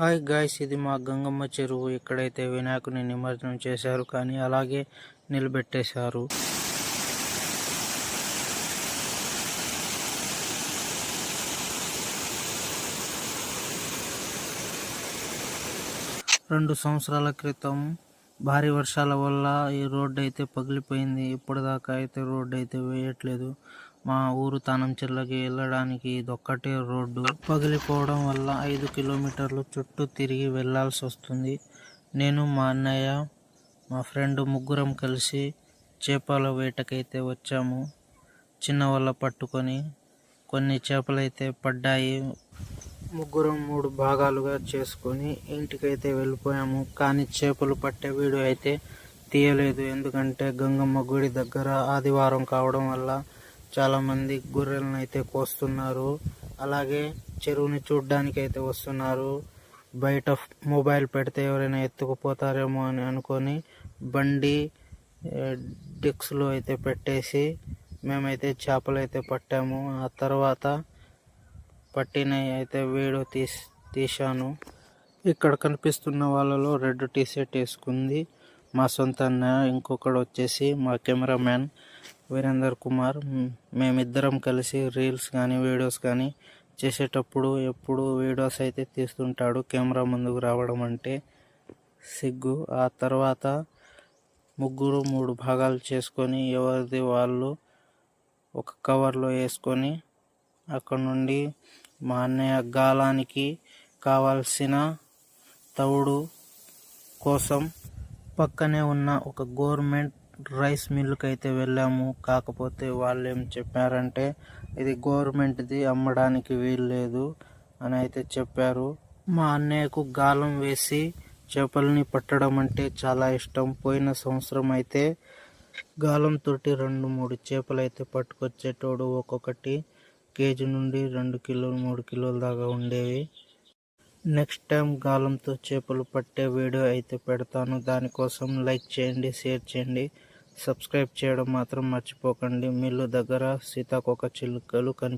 Hi guys ఇది మా గంగమ్మ చెరువు. ఇక్కడైతే వినాయకుని నిమజ్జనం చేశారు కానీ అలాగే నిలబెట్టేశారు. రెండు సంవత్సరాల క్రితం భారీ వర్షాల వల్ల ఈ రోడ్డు అయితే పగిలిపోయింది. ఇప్పటిదాకా అయితే రోడ్డు అయితే వేయట్లేదు. మా ఊరు తానంచెర్లకి వెళ్ళడానికి ఇదొక్కటే రోడ్డు. పగిలిపోవడం వల్ల ఐదు కిలోమీటర్లు చుట్టూ తిరిగి వెళ్ళాల్సి వస్తుంది. నేను మా అన్నయ్య మా ఫ్రెండ్ ముగ్గురం కలిసి చేపల వేటకైతే వచ్చాము. చిన్న వల్ల పట్టుకొని కొన్ని చేపలైతే పడ్డాయి. ముగ్గురం మూడు భాగాలుగా చేసుకొని ఇంటికైతే వెళ్ళిపోయాము. కానీ చేపలు పట్టే వీడియో అయితే తీయలేదు. ఎందుకంటే గంగమ్మ గుడి దగ్గర ఆదివారం కావడం వల్ల చాలామంది గొర్రెలను అయితే కోస్తున్నారు. అలాగే చెరువుని చూడ్డానికి అయితే వస్తున్నారు. బయట మొబైల్ పెడితే ఎవరైనా ఎత్తుకుపోతారేమో అని అనుకొని బండి డిక్స్లో అయితే పెట్టేసి మేమైతే చేపలు అయితే పట్టాము. ఆ తర్వాత పట్టిన అయితే వీడియో తీసి తీశాను. ఇక్కడ కనిపిస్తున్న వాళ్ళలో రెడ్ టీ షర్ట్ వేసుకుంది. మా సొంత అన్న ఇంకొకడు వచ్చేసి మా కెమెరామ్యాన్ వీరేందర్ కుమార్. మేమిద్దరం కలిసి రీల్స్ కానీ వీడియోస్ కానీ చేసేటప్పుడు ఎప్పుడు వీడియోస్ అయితే తీస్తుంటాడు కెమెరా ముందుకు రావడం అంటే సిగ్గు. ఆ తర్వాత ముగ్గురు మూడు భాగాలు చేసుకొని ఎవరిది వాళ్ళు ఒక కవర్లో వేసుకొని అక్కడ నుండి మా అన్నయ్య గాలానికి కావాల్సిన తవుడు కోసం పక్కనే ఉన్న ఒక గవర్నమెంట్ రైస్ మిల్లుకి అయితే వెళ్ళాము. కాకపోతే వాళ్ళు ఏం చెప్పారంటే ఇది గవర్నమెంట్ది అమ్మడానికి వీల్లేదు అని అయితే చెప్పారు. మా అన్నయ్యకు గాలం వేసి చేపల్ని పట్టడం అంటే చాలా ఇష్టం. పోయిన సంవత్సరం అయితే గాలంతో రెండు మూడు చేపలు అయితే పట్టుకొచ్చేటోడు ఒక్కొక్కటి కేజీ నుండి రెండు కిలోలు మూడు కిలోల దాకా ఉండేవి. నెక్స్ట్ టైం గాలంతో చేపలు పట్టే వీడియో అయితే పెడతాను. దానికోసం లైక్ చేయండి షేర్ చేయండి. సబ్స్క్రైబ్ చేయడం మాత్రం మర్చిపోకండి. మిల్లు దగ్గర సీతాకోక చిలుకలు కనిపి